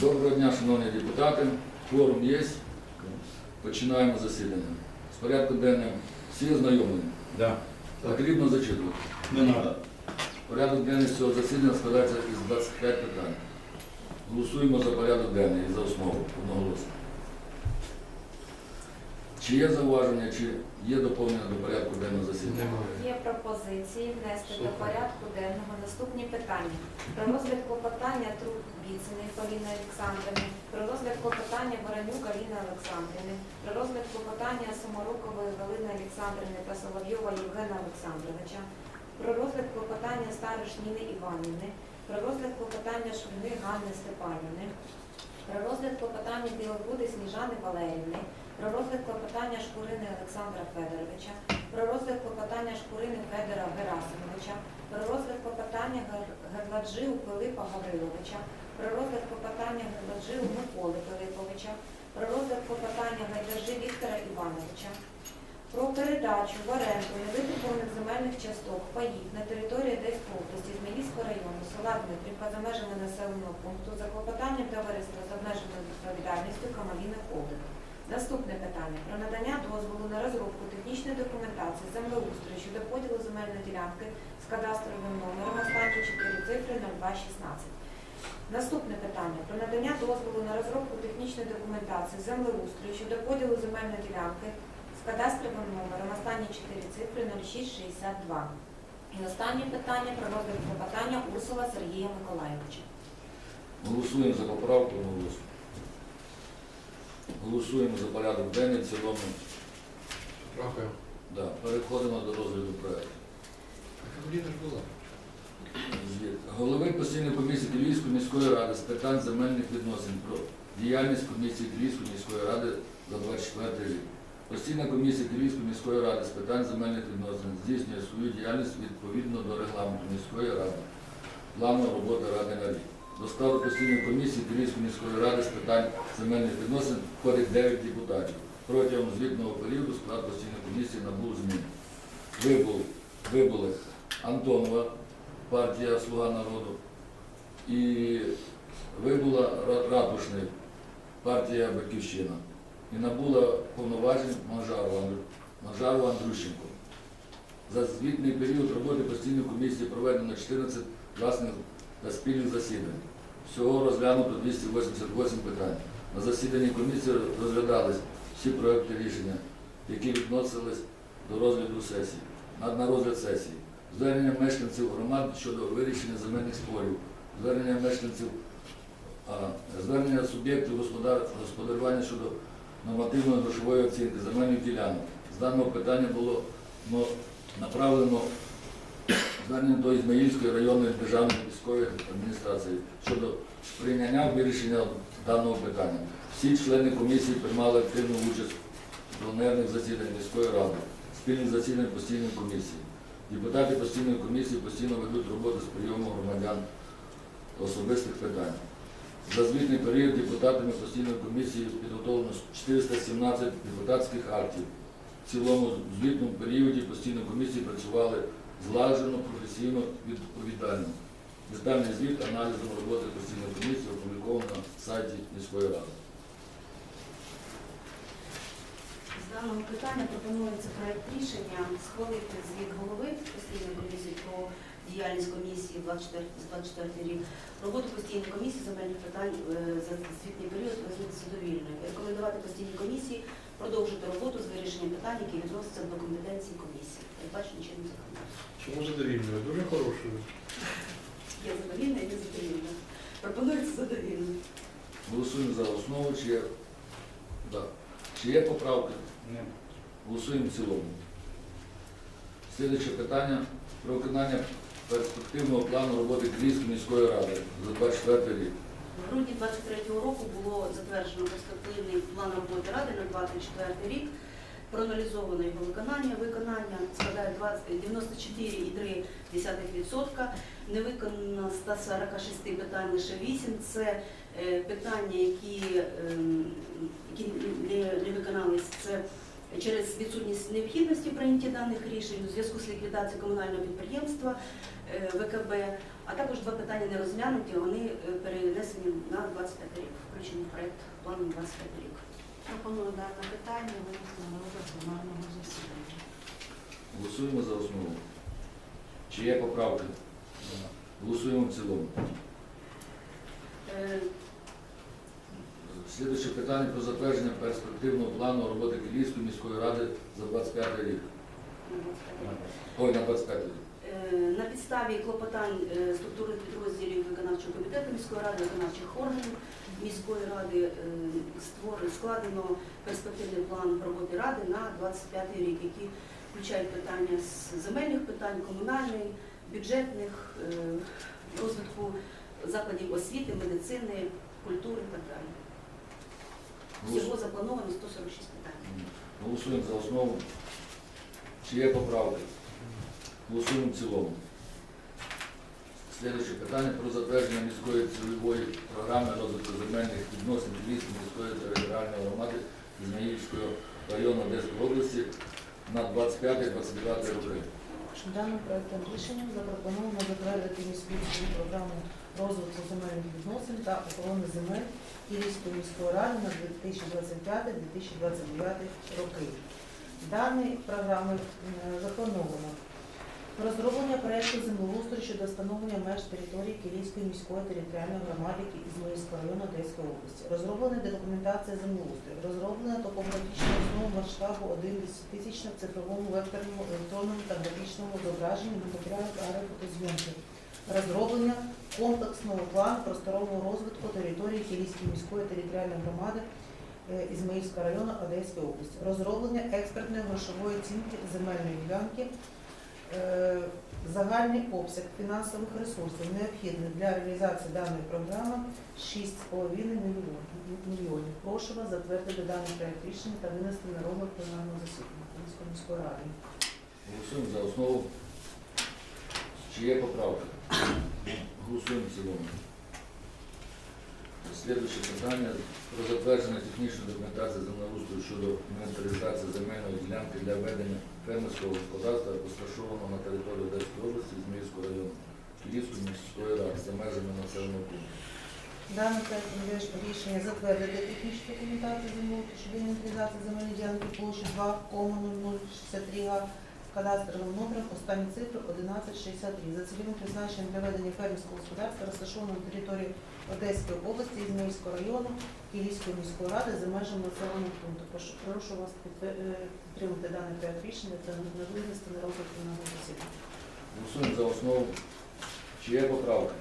Доброго дня, шановні депутати. Форум є. Починаємо засідання. З порядку денним всі ознайомлені. Да. Потрібно зачитувати. Не треба. Порядок денний цього засідання складається із 25 питань. Голосуємо за порядок денний і за основу одноголосно. Чи є зауваження, чи є доповнення до порядку денного засідання? Є пропозиції внести до порядку денного наступні питання. Про розгляд клопотання Труд Біциної Поліни Олександрівни, про розгляд клопотання Воронюк Аліни Олександрівни, про розгляд клопотання Саморукової Галини Олександрівни та Соловйова Євгена Олександровича, про розгляд клопотання Стариш Ніни Іванівни, про розгляд клопотання Шульги Ганни Степанівни, про розгляд клопотання Білогруди Сніжани Валерівни, про розгляд клопотання Шкурини Олександра Федоровича, про розгляд клопотання Шкурини Федора Герасимовича, про розгляд клопотання Гер- Герладжиу Пилипа Гавриловича, про розгляд клопотання Герладжиу Миколи Пилиповича, про розгляд клопотання Гайдажи Віктора Івановича, про передачу в оренду невикуплених земельних часток паїв на території Одеської області Зміївського району села Дмитрівка за межами населеного пункту за клопотанням товариства з обмеженою відповідальністю Камаліна Холдинг. Наступне питання про надання дозволу на розробку технічної документації землеустрою щодо поділу земельної ділянки з кадастровим номером останні 4 цифри 0216. Наступне питання про надання дозволу на розробку технічної документації землеустрою щодо поділу земельної ділянки з кадастровим номером останні 4 цифри 0662. І останнє питання про розгляд клопотання Урсула Сергія Миколаєвича. Голосуємо за поправку одноголосно. Голосуємо за порядок денний в цілому. Дякую. Да. Переходимо до розгляду. Звіт. Голови постійної комісії Київської міської ради з питань земельних відносин про діяльність комісії Київської міської ради за 24 рік. Постійна комісія Київської міської ради з питань земельних відносин здійснює свою діяльність відповідно до регламенту міської ради, плану роботи ради на рік. До складу постійної комісії Київської міської ради з питань земельних відносин входить 9 депутатів. Протягом звітного періоду склад постійної комісії набув змін. Вибув, вибули Антонова, партія Слуга народу, і вибула Ра- Ратушний, партія Батьківщина. І набула повноважень Андрю- Андрющенко. За звітний період роботи постійної комісії проведено 14 власних та спільних засідань. Всього розглянуто 288 питань. На засіданні комісії розглядались всі проекти рішення, які відносились до розгляду сесії, на, розгляд сесії. Звернення мешканців громад щодо вирішення земельних спорів, звернення мешканців, звернення суб'єктів господарювання щодо нормативної грошової оцінки земельних ділянок. З даного питання було ну, направлено звернення до Ізмаїльської районної державної військової адміністрації щодо сприйняття вирішення даного питання. Всі члени комісії приймали активну участь в пленарних засіданнях міської ради, спільних засідань постійної комісії. Депутати постійної комісії постійно ведуть роботу з прийому громадян особистих питань. За звітний період депутатами постійної комісії підготовлено 417 депутатських актів. В цілому звітному періоді постійної комісії працювали злагоджено, професійно, відповідально. Детальний звіт аналізом роботи постійної комісії опубліковано на сайті міської ради. З даного питання пропонується проект рішення схвалити звіт голови постійної комісії про діяльність комісії 24 з 24 рік, роботу постійної комісії земельних питань е, за звітний період визнати задовільною. Рекомендувати постійній комісії продовжити роботу з вирішенням питань, які відносяться до компетенції комісії. Передбачені чинним законодавством. Чому задовільною? Дуже хорошою. Є задовільне, є задовільне. Пропонується задовільне. Голосуємо за основу, чи є, да. чи є поправки? Ні. Голосуємо в цілому. Слідуюче питання про виконання перспективного плану роботи Київської міської ради за 24 рік. В грудні 23-го року було затверджено перспективний план роботи Ради на 24 рік. Проаналізовано його виконання. Виконання складає 94,3%. Не виконано 146 питань лише 8. Це е, питання, які, ем, які не, виконались. Це через відсутність необхідності в прийнятті даних рішень у зв'язку з ліквідацією комунального підприємства е, ВКБ, а також два питання не розглянуті, вони е, перенесені на 25 рік, включені в проект плану 25 рік. Пропоную дане питання винести на розгляд пленарного засідання. Голосуємо за основу. Чи є поправки? Голосуємо в цілому. Е, Слідуюче питання про затвердження перспективного плану роботи Київської міської ради за 25 рік. на 25 рік. Ой, на 25 рік. Е, На підставі клопотань е, структурних підрозділів виконавчого комітету міської ради, виконавчих органів міської ради е, складено перспективний план роботи ради на 25 рік, який включає питання з земельних питань, комунальних, бюджетних, розвитку закладів освіти, медицини, культури і так далі. Всього заплановано 146 питань. Голосуємо за основу. Чи є поправки? Голосуємо в цілому. Слідуюче питання про затвердження міської цільової програми розвитку земельних відносин Львівської міської територіальної громади Ізмаїльського району Одеської області на 25-29 роки. Даним проектом рішення запропоновано затвердити міську програму розвитку земельних відносин та охорони земель Київської міської ради на 2025-2029 роки. Дані програми е, заплановано розроблення проєкту землеустрою щодо встановлення меж території Київської міської територіальної громади Ізмаїльського району Одеської області, розроблена документація землеустрою, розроблена топографічна основа масштабу 1 тисячна в цифровому векторному електронному та графічному зображенні на матеріалах аерофотозйомки, розроблення комплексного плану просторового розвитку території Київської міської територіальної громади е, Ізмаїльського району Одеської області, розроблення експертної грошової оцінки земельної ділянки, загальний обсяг фінансових ресурсів необхідних для реалізації даної програми 6,5 мільйонів. Прошу вас затвердити даний проект рішення та винести на розгляд пленарного засідання Київської міської ради. Голосуємо за основу. Чи є поправки? Голосуємо в цілому. Слідуюче питання про затвердження технічної документації землеустрою щодо інвентаризації земельної ділянки для ведення фермерського господарства, розташованого на території Одеської області, Зміївського району, Київської міської ради за межами населеного пункту. Даний проект рішення затвердити технічну документацію землеустрою щодо інвентаризації земельної ділянки площі 2,0063 га кадастровим номером останні цифри 1163 за цільовим призначенням для ведення фермерського господарства, розташованого на території Одеської області, Ізмаїльського району, Київської міської ради за межами населеного пункту. Прошу, вас е, підтримати даний проект рішення та на на розгляд пленарного засідання. Голосуємо за основу. Чи є поправки?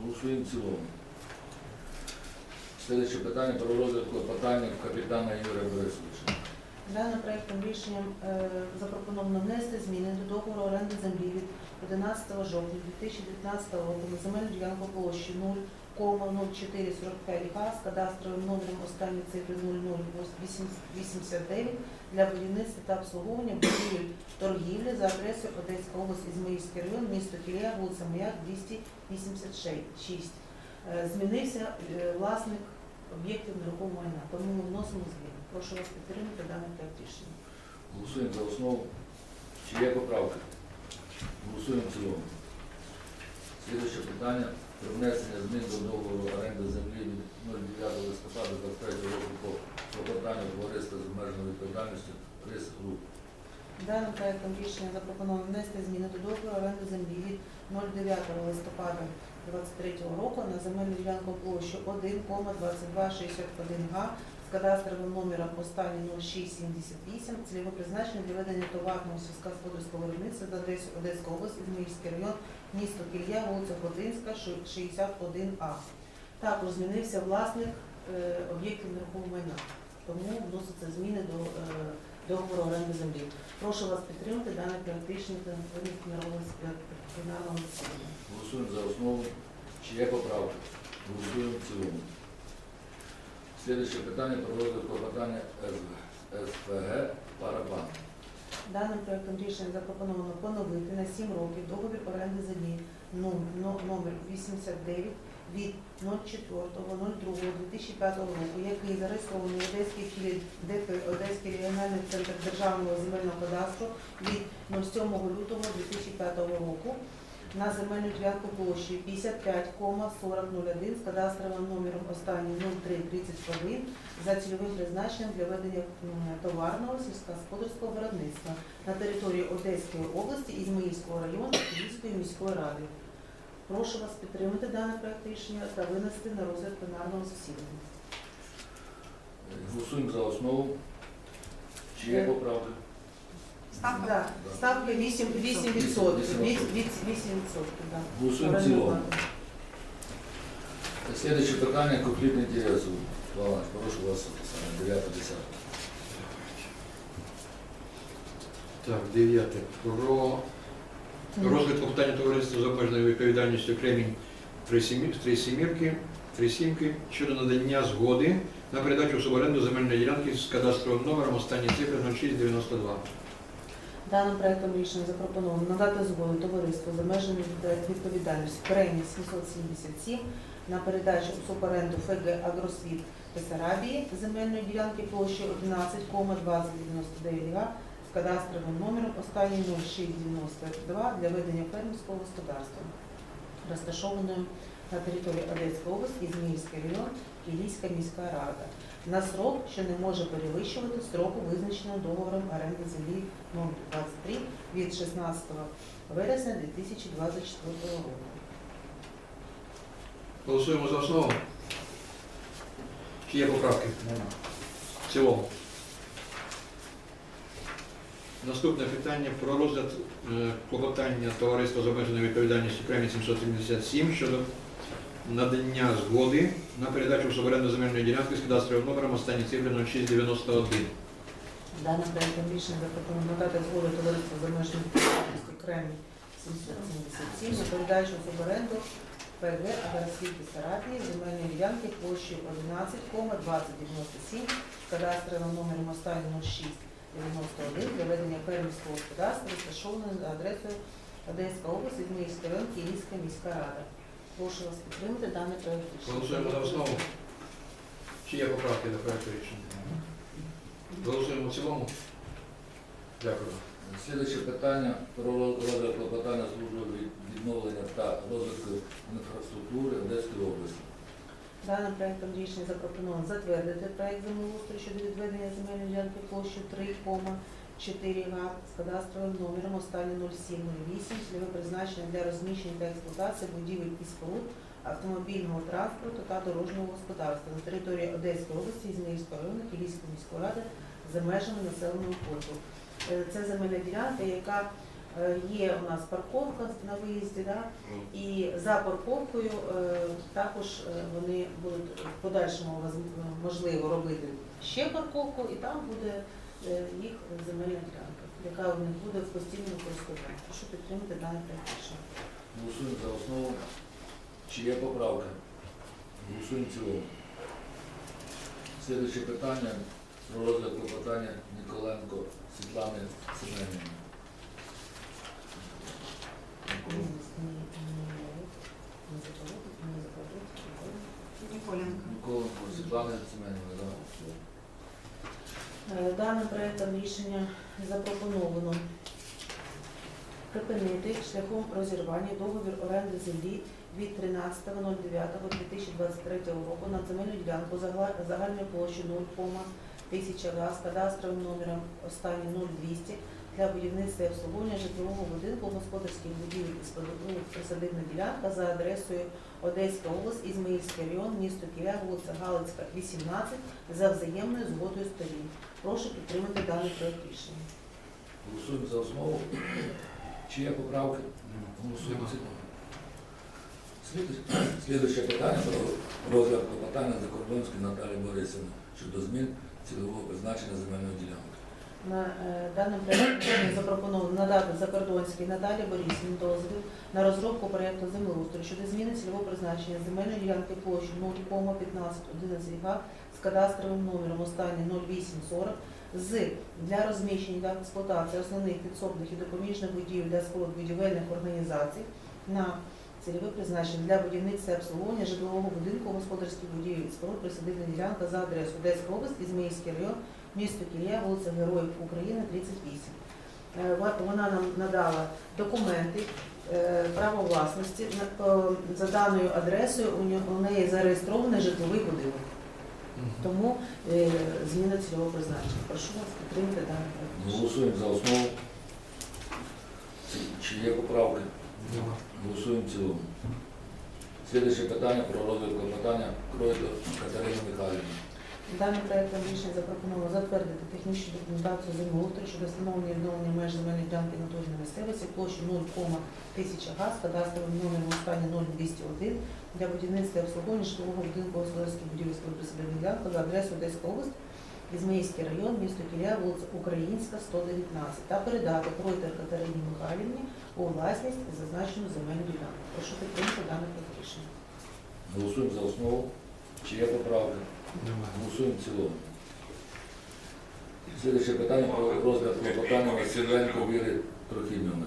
Голосуємо в цілому. Слідуюче питання про розгляд клопотання капітана Юрія Борисовича. Даним проектом рішенням е, запропоновано внести зміни до договору оренди землі від 11 жовтня 2019 року на земельну ділянку площі 0,0445 га з кадастровим номером останні цифри 0089 для будівництва та обслуговування будівель торгівлі за адресою Одеська область, Ізмаїльський район, місто Кілія, вулиця Маяк, 286. Е, Змінився е, власник об'єктів нерухомого майна, тому ми вносимо зміни. Прошу вас підтримати даний проект рішення. Голосуємо за основу. Чи є поправки? Голосуємо в цілому. Слідуюче питання про внесення змін до договору оренди землі від 09 листопада 23 року по клопотанню товариства з обмеженою відповідальністю Рис Груп. Даним проектом рішення запропоновано внести зміни до договору оренди землі від 09 листопада 2023 року на земельну ділянку площу 1,2261 га з кадастровим номером останній 0678, цільове призначення для ведення товарного сільськогосподарського виробництва за адресою Одеська область, Ізмаїльський район, місто Кілля, вулиця Хотинська, 61А. Також змінився власник е, об'єктів нерухомого майна, тому вносяться зміни до е, договору оренди землі. Прошу вас підтримати проект рішення та на пленарного засідання. Голосуємо за основу. Чи є поправки? Голосуємо в цілому. Слідуюче питання про розгляд клопотання СВ- СПГ Парабан. Даним проектом рішення запропоновано поновити на 7 років договір оренди землі но- номер 89 від 04.02.2005 року, який зареєстрований в Одеській філії ДП Одеський регіональний центр державного земельного кадастру від 07 лютого 2005 року на земельну ділянку площею 55,4001 з кадастровим номером останній 0331 за цільовим призначенням для ведення товарного сільськогосподарського виробництва на території Одеської області, Ізмаїльського району Київської міської ради. Прошу вас підтримати даний проект рішення та винести на розгляд пленарного засідання. Голосуємо за основу. Чи є Е, поправки? Ставка. Да, ставка 8, 8 відсотків. 8 відсотків, да. Голосуємо в цілому. Слідуюче питання конфлікт прошу вас, саме 9 10 Так, дев'яте. Про розгляд клопотання товариства з обмеженою відповідальністю Кремінь Три Сімі- Три Сімірки, Три Сімки щодо надання згоди на передачу в суборенду земельної ділянки з кадастровим номером останні цифри 0692. Даним проектом рішення запропоновано надати згоду товариству за межами відповідальності премії 777 на передачу у суборенду ФГ Агросвіт Бесарабії земельної ділянки площею 11,2099 га з кадастровим номером останній 0692 для ведення фермерського господарства, розташованою на території Одеської області, Ізмаїльський район, Кілійська міська рада на срок, що не може перевищувати строку, визначеного договором оренди землі номер 23 від 16 вересня 2024 року. Голосуємо за основу. Чи є поправки? В цілому. Наступне питання про розгляд е, клопотання товариства з обмеженою відповідальністю Кремінь 777 щодо надання згоди на передачу в суборенду земельної ділянки з кадастровим номером останні цифри 0691. Даним проектом рішення запропоновано надати згоду товариству за межами відповідальності Кремі 777 на передачу в суборенду ПГ Агросвіт Сарапії земельної ділянки площею 11,2097 з кадастровим номером останній 0691 для ведення фермерського господарства, розташованої за адресою Одеська область, Ізмаїльський район, Київська міська рада. Прошу вас підтримати даний проект рішення. Голосуємо за основу. Чи є поправки до проекту рішення? Голосуємо в цілому. Дякую. Слідуюче питання про розгляд клопотання служби відновлення та розвитку інфраструктури Одеської області. Даним проєктом рішення запропоновано затвердити проєкт землеустрою щодо відведення земельної ділянки площі 3, 4 га з кадастровим номером останній 0708, цільове призначення для розміщення та експлуатації будівель і споруд автомобільного транспорту та дорожнього господарства на території Одеської області, Ізмаїльського району Кілійської міської ради за межами населеного пункту. Е, це земельна ділянка, яка е, є у нас парковка на виїзді, да? і за парковкою е, також вони будуть в подальшому можливо робити ще парковку, і там буде їх земельна ділянка, яка в них буде в постійному користуванні. Прошу підтримати даний проект рішення. Голосуємо за основу. Чи є поправка? Голосуємо в цілому. Слідуюче питання про розгляд клопотання Ніколенко Світлани Семенівни. Ніколенко. Ніколенко Світлани Семенівни, так. Е, Даним проектом рішення запропоновано припинити шляхом розірвання договір оренди землі від 13.09.2023 року на земельну ділянку загальної площею 0,1000 га з кадастровим номером останній 0200 для будівництва і обслуговування житлового будинку, господарських будівель і споруд, присадибна ділянка за адресою Одеська область, Ізмаїльський район, місто Кіля, вулиця Галицька, 18 за взаємною згодою сторін. Прошу підтримати даний проект рішення. Голосуємо за основу. Чи є поправки? Голосуємо. Слідуюче- питання про розгляд клопотання Закордонської Наталії Борисівни щодо змін цільового призначення земельної ділянки. На е, даним проектом запропоновано надати закордонській Наталі Борисівні дозвіл на розробку проєкту землеустрою щодо зміни цільового призначення земельної ділянки площі 0,1511 га з кадастровим номером останній 0840 з для розміщення та експлуатації основних підсобних і допоміжних будівель для споруд будівельних організацій на цільове призначення для будівництва обслуговування житлового будинку, господарських будівель, споруд, присадибна ділянка за адресою Одеська область, Ізмаїльський район, місто Кілія, вулиця Героїв України, 38. Е, Вона нам надала документи, е, право власності. Е, За даною адресою у неї зареєстрований житловий будинок. Тому е, зміна цільового призначення. Прошу вас підтримати даний проект. Голосуємо за основу. Чи- Чи є поправки? Нема. Голосуємо в цілому. Слідуюче питання про розгляд клопотання Кройтор Катерини Михайлівни. Даним проектом рішення запропоновано затвердити технічну документацію землеустрою щодо встановлення і відновлення меж земельної ділянки натурної місцевості площі 0,1000 га з кадастровим номером у стані 0201 для будівництва і обслуговування житлового будинку господарських будівель присадибних ділянка за адресою Одеська область, Ізмаїльський район, місто Кілія, вулиця Українська, 119 та передати Кройтер Катерині Михайлівні у власність зазначену земельну ділянку. Прошу підтримати дане проект рішення. Голосуємо за основу. Чи є поправки? Нема. Голосуємо в цілому. Слідуюче питання про розгляд клопотання Василенко Віри Трохимівни.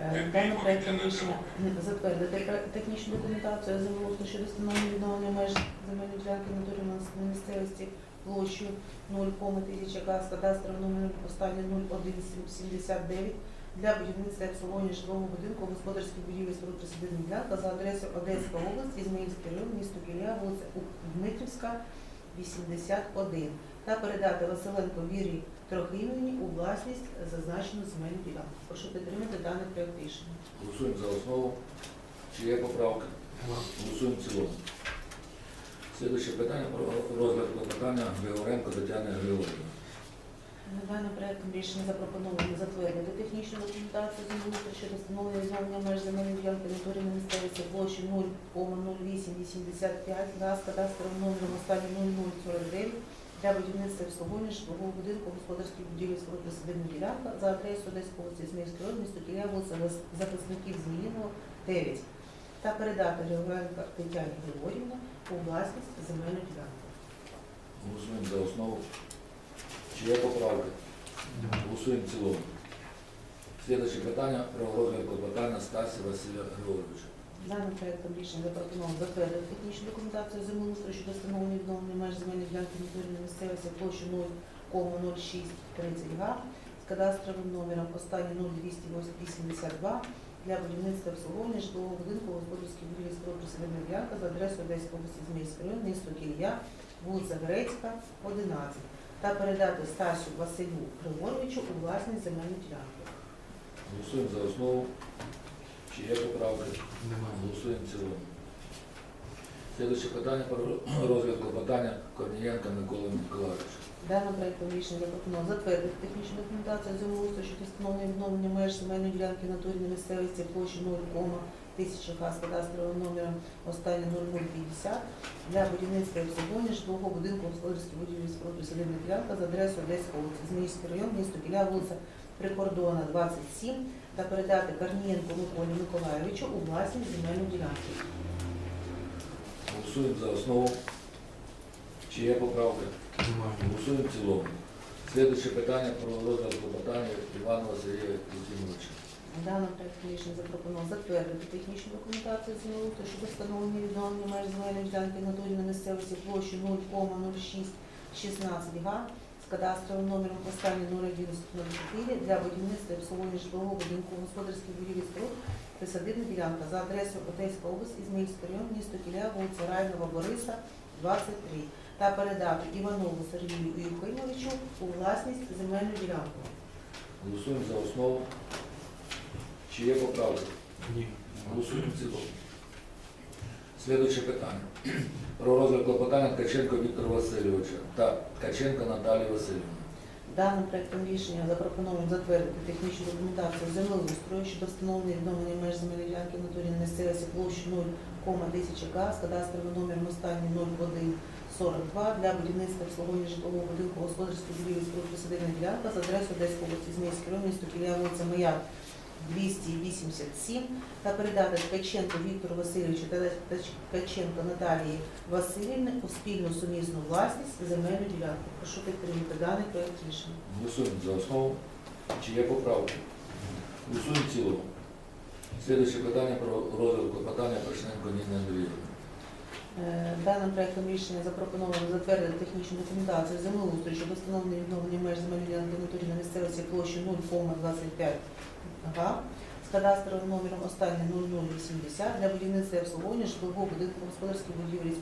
Е, Даним проектом рішення затвердити технічну документацію землеустрою щодо встановлення відновлення меж земельної ділянки натурної місцевості площею 0,1000 га з кадастровим номером останнє 0179 для будівництва обслуговування житлового будинку господарських будівель споруд присадибних ділянка за адресою Одеська область, Ізмаїльський район, місто Кілія, вулиця Дмитрівська, 81 та передати Василенко Вірі Трохимівні у власність зазначену земельну ділянку. Прошу підтримати даний проект рішення. Голосуємо за основу. Чи є поправки? Нема. Голосуємо в цілому. Слідуюче питання про розгляд клопотання Григоренко Тетяни Григорівни. Даним проектом рішення запропоновано затвердити технічну документацію землеустрою щодо встановлення відновлення меж земельної ділянки натурної місцевості площі 0,0885 га з кадастровим номером останній 0049 для будівництва обслуговування житлового будинку господарських будівель споруд присадибна ділянка за адресою Одеської області Зміївський район, місто Кілія, Захисників Зміїного, 9 та передати Григоренко Тетяні Григорівні у власність земельну ділянку. Голосуємо за основу. Чи є поправки? Голосуємо в цілому. Слідуюче питання про розгляд клопотання Стасі Василя Григоровича. Даним проектом рішення запропоновано затвердити технічну документацію землеустрою щодо встановлення відновлення меж земельної ділянки натурної місцевості площі 0,0630 га з кадастровим номером останній 0282 для будівництва обслуговування житлового будинку господарських будівель споруд присадибна ділянка за адресою Одеської області Зміївський район, місто Кілія, вулиця Грецька, 11 та передати Стасю Василю Григоровичу у власність земельну ділянку. Голосуємо за основу. Чи є поправки? Немає. Голосуємо в цілому. Слідуюче питання про розгляд питання Корнієнка Миколи Миколаївича. Даним проєктом рішення запропоновано затвердити технічну документацію землеустрою що встановлення відновлення меж земельної ділянки на місцевості площі 0,0. 1000Х з кадастровим номером останнє 0050 для будівництва і обслуговування житлового будинку господарських будівлі споруд присадибна ділянка за адресою Одеська вулиця, Зміївський район, місто Кіля, вулиця Прикордона, 27 та передати Корнієнку Миколі Миколайовичу у власність земельну ділянку. Голосуємо за основу. Чи є поправка? Немає. Голосуємо в цілому. Слідуюче питання про розгляд клопотання Івана Васильєва Євгеновича. Даним проектом рішення запропоновано затвердити технічну документацію землеустрою щодо встановлення відновлення меж земельної ділянки в натурі на місцевості площі 0,0616 га з кадастровим номером останній 01104 для будівництва і обслуговування житлового будинку господарських будівель споруд присадибна ділянка за адресою Одеська область, Ізмаїльський район, місто Кіля, вулиця Райнова Бориса, 23 та передати Іванову Сергію Євгеновичу у власність земельну ділянку. Голосуємо за основу. Чи є поправки? Ні. Голосуємо в цілому. Слідуюче питання. Про розгляд клопотання Ткаченко Віктора Васильовича та Ткаченко Наталії Васильівни. Даним проектом рішення запропоновано затвердити технічну документацію землеустрою щодо встановлення відновлення меж земельної ділянки в натурі на місцевості площі 0,1000 га з кадастровим номером останній 0142 для будівництва обслуговування житлового будинку господарської будівлі споруд присадибна ділянка з адресою Одеської області Зміївський район, місто Кілія, вулиця Маяк, 287 та передати Ткаченко Віктору Васильовичу та Ткаченко Наталії Васильівни у спільну сумісну власність земельну ділянку. Прошу підтримати даний проект рішення. Голосуємо за основу. Чи є поправки? Голосуємо в цілому. Слідуюче питання про розгляд клопотання Прошненко Ніни Андріївни. Е, Даним проектом рішення запропоновано затвердити технічну документацію землеустрою щодо встановлення відновлення меж земельної ділянки в натурі на місцевості площі 0,25 га з кадастровим номером останнє 0080 для будівництва і обслуговування житлового будинку господарських будівлі і